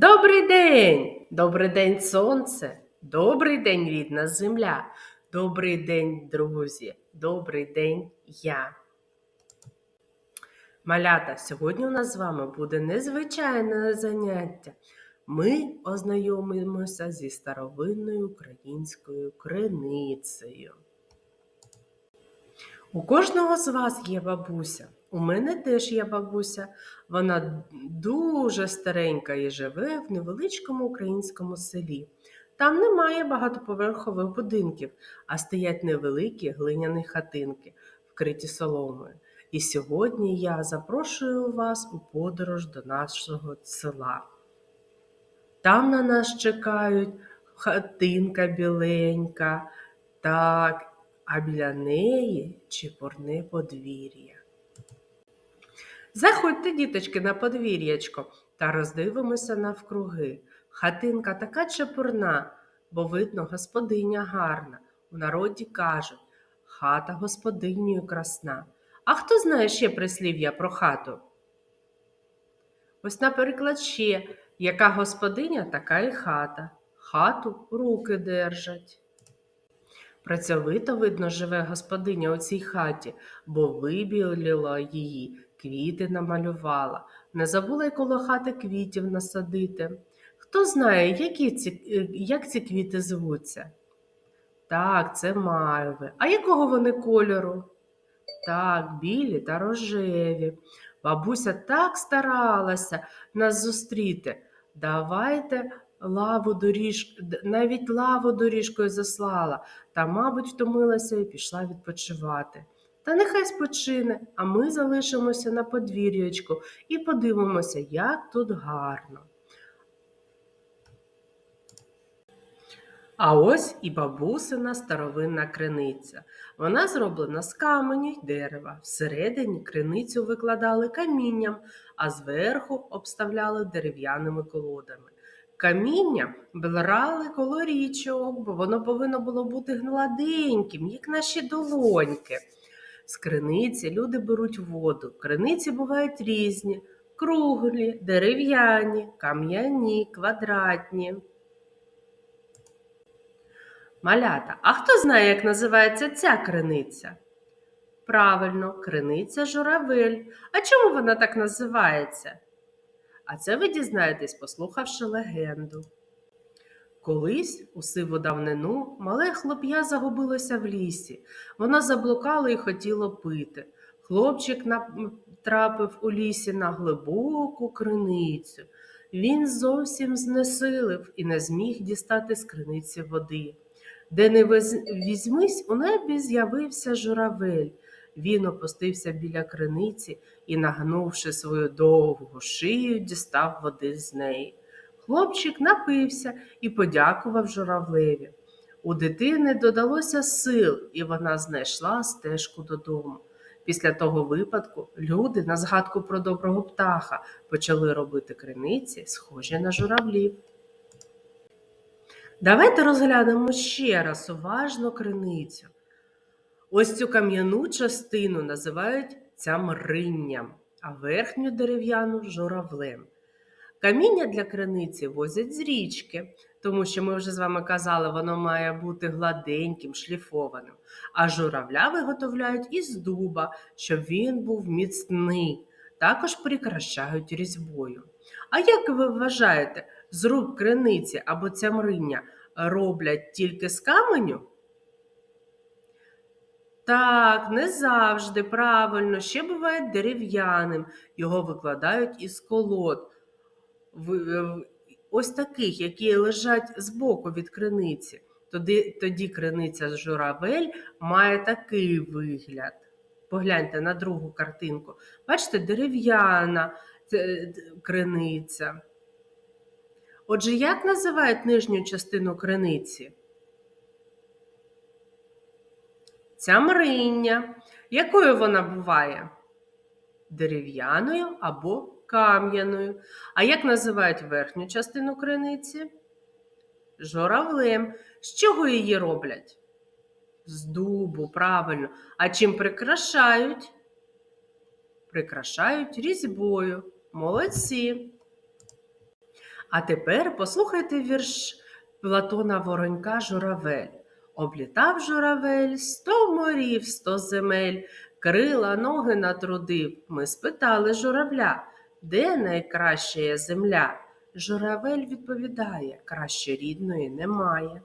Добрий день! Добрий день, сонце! Добрий день, рідна земля! Добрий день, друзі! Добрий день я! Малята, сьогодні у нас з вами буде незвичайне заняття. Ми ознайомимося зі старовинною українською криницею. У кожного з вас є бабуся. У мене теж є бабуся. Вона дуже старенька і живе в невеличкому українському селі. Там немає багатоповерхових будинків, а стоять невеликі глиняні хатинки, вкриті соломою. І сьогодні я запрошую вас у подорож до нашого села. Там на нас чекають хатинка біленька, так, а біля неї чепурне подвір'я. Заходьте, діточки, на подвір'ячко та роздивимося навкруги. Хатинка така чепурна, бо видно, господиня гарна. У народі кажуть хата господинею красна. А хто знає ще прислів'я про хату? Ось, наприклад, ще яка господиня, така і хата. Хату руки держать. Працьовито, видно, живе господиня у цій хаті, бо вибілила її, квіти намалювала, не забула й коло хати квітів насадити. Хто знає, які ці, е, як ці квіти звуться? Так, це мальви. А якого вони кольору? Так, білі та рожеві. Бабуся так старалася нас зустріти. Давайте лаву доріж... навіть лаву доріжкою заслала, та, мабуть, втомилася і пішла відпочивати. Та нехай спочине, а ми залишимося на подвір'ячку і подивимося, як тут гарно. А ось і бабусина старовинна криниця. Вона зроблена з каменю й дерева. Всередині криницю викладали камінням, а зверху обставляли дерев'яними колодами. Каміння брали коло річок, бо воно повинно було бути гладеньким, як наші долоньки. З криниці люди беруть воду. Криниці бувають різні: круглі, дерев'яні, кам'яні, квадратні. Малята, а хто знає, як називається ця криниця? Правильно, криниця журавель. А чому вона так називається? А це ви дізнаєтесь, послухавши легенду. Колись у сиву давнину мале хлоп'я загубилося в лісі. Воно заблукало і хотіло пити. Хлопчик натрапив у лісі на глибоку криницю. Він зовсім знесилив і не зміг дістати з криниці води. Де не візьмись, у небі з'явився журавель. Він опустився біля криниці і, нагнувши свою довгу шию, дістав води з неї. Хлопчик напився і подякував журавлеві. У дитини додалося сил, і вона знайшла стежку додому. Після того випадку люди на згадку про доброго птаха почали робити криниці, схожі на журавлів. Давайте розглянемо ще раз уважно криницю. Ось цю кам'яну частину називають цямринням, а верхню дерев'яну журавлем. Каміння для криниці возять з річки, тому що ми вже з вами казали, воно має бути гладеньким, шліфованим. А журавля виготовляють із дуба, щоб він був міцний. Також прикрашають різьбою. А як ви вважаєте, зруб криниці або цямриння роблять тільки з каменю? Так, не завжди, правильно, ще буває дерев'яним. Його викладають із колод. В- Ось таких, які лежать збоку від криниці. Тоді, тоді криниця з журавель має такий вигляд. Погляньте на другу картинку. Бачите, дерев'яна е, криниця. Отже, як називають нижню частину криниці? Цямриння. Якою вона буває? Дерев'яною або кам'яною. А як називають верхню частину криниці? Журавлем. З чого її роблять? З дубу, правильно. А чим прикрашають? Прикрашають різьбою. Молодці. А тепер послухайте вірш Платона Воронька Журавель. Облітав журавель сто морів, сто земель, крила ноги натрудив. Ми спитали журавля, де найкраща земля? Журавель відповідає, краще рідної немає.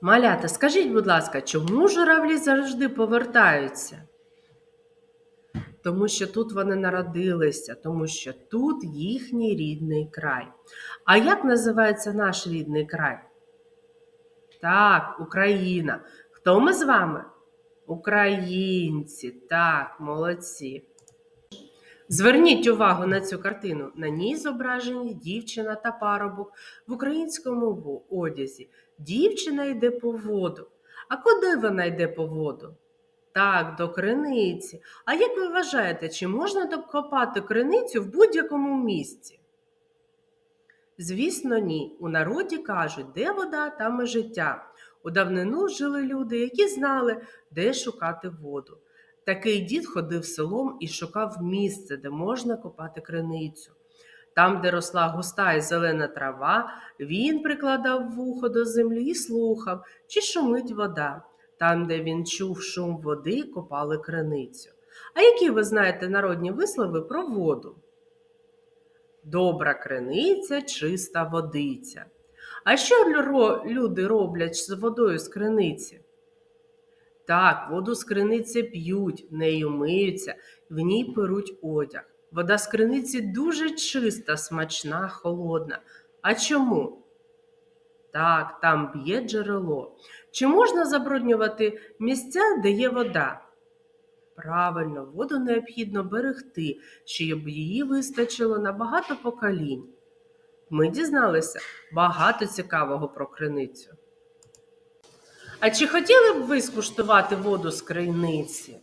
Малята, скажіть, будь ласка, чому журавлі завжди повертаються? Тому що тут вони народилися, тому що тут їхній рідний край. А як називається наш рідний край? Так, Україна. Хто ми з вами? Українці. Так, молодці. Зверніть увагу на цю картину. На ній зображені дівчина та парубок в українському одязі. Дівчина йде по воду. А куди вона йде по воду? Так, до криниці. А як ви вважаєте, чи можна докопати криницю в будь-якому місці? Звісно, ні. У народі кажуть, де вода, там і життя. У давнину жили люди, які знали, де шукати воду. Такий дід ходив селом і шукав місце, де можна копати криницю. Там, де росла густа і зелена трава, він прикладав вухо до землі і слухав, чи шумить вода. Там, де він чув шум води, копали криницю. А які ви знаєте народні вислови про воду? Добра криниця, чиста водиця. А що люди роблять з водою з криниці? Так, воду з криниці п'ють, нею миються, в ній перуть одяг. Вода з криниці дуже чиста, смачна, холодна. А чому? Так, там б'є джерело. Чи можна забруднювати місця, де є вода? Правильно, воду необхідно берегти, щоб її вистачило на багато поколінь. Ми дізналися багато цікавого про криницю. А чи хотіли б ви скуштувати воду з криниці?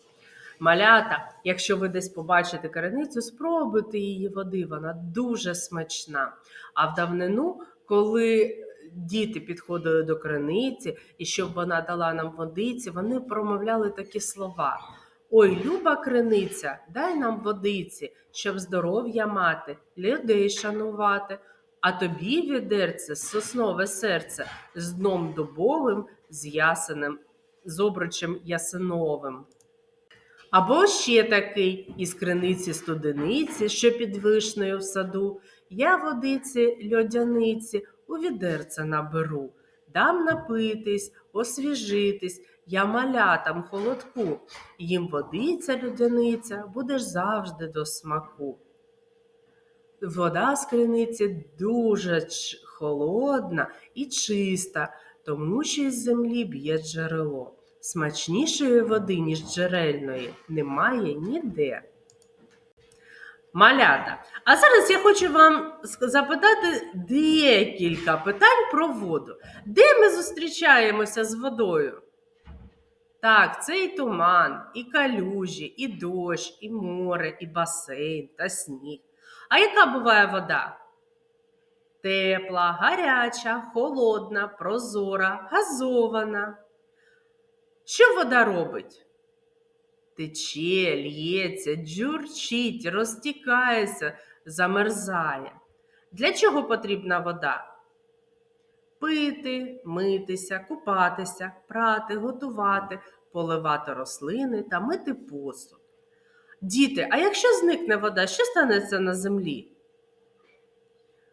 Малята, якщо ви десь побачите криницю, спробуйте її води, вона дуже смачна. А в давнину, коли діти підходили до криниці, і щоб вона дала нам водиці, вони промовляли такі слова. Ой, люба криниця, дай нам водиці, щоб здоров'я мати, людей шанувати. А тобі, відерце, соснове серце, з дном дубовим, з ясенем, з обручем ясиновим. Або ще такий із криниці студениці, що під вишнею в саду, я водиці льодяниці у відерце наберу, дам напитись, освіжитись, я малятам холодку, їм водиця льодяниця, будеш завжди до смаку. Вода з криниці дуже холодна і чиста, тому що із землі б'є джерело. Смачнішої води, ніж джерельної, немає ніде. Малята, а зараз я хочу вам запитати декілька питань про воду. Де ми зустрічаємося з водою? Так, це і туман, і калюжі, і дощ, і море, і басейн та сніг. А яка буває вода? Тепла, гаряча, холодна, прозора, газована. Що вода робить? Тече, л'ється, дзюрчить, розтікається, замерзає. Для чого потрібна вода? Пити, митися, купатися, прати, готувати, поливати рослини та мити посуд. Діти, а якщо зникне вода, що станеться на землі?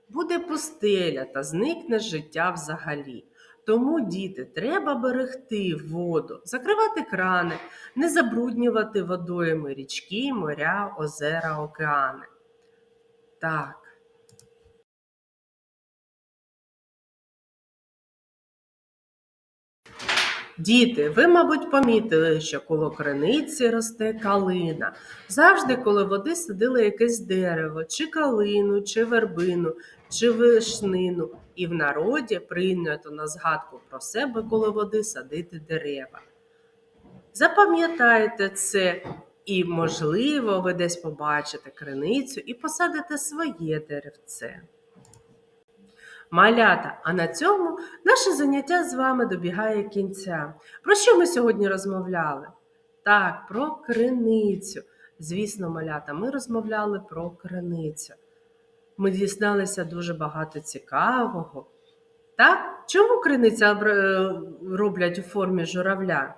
Буде пустеля та зникне життя взагалі. Тому, діти, треба берегти воду, закривати крани, не забруднювати водойми річки, моря, озера, океани. Так. Діти, ви, мабуть, помітили, що коло криниці росте калина. Завжди, коли води садили якесь дерево, чи калину, чи вербину, чи вишнину, і в народі прийнято на згадку про себе коло води садити дерева. Запам'ятайте це, і, можливо, ви десь побачите криницю і посадите своє деревце. Малята, а на цьому наше заняття з вами добігає кінця. Про що ми сьогодні розмовляли? Так, про криницю. Звісно, малята, ми розмовляли про криницю. Ми дізналися дуже багато цікавого. Так? Чому криниця е, роблять у формі журавля?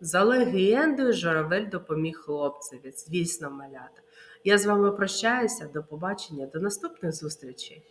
За легендою, журавель допоміг хлопцеві. Звісно, малята. Я з вами прощаюся. До побачення, до наступних зустрічей.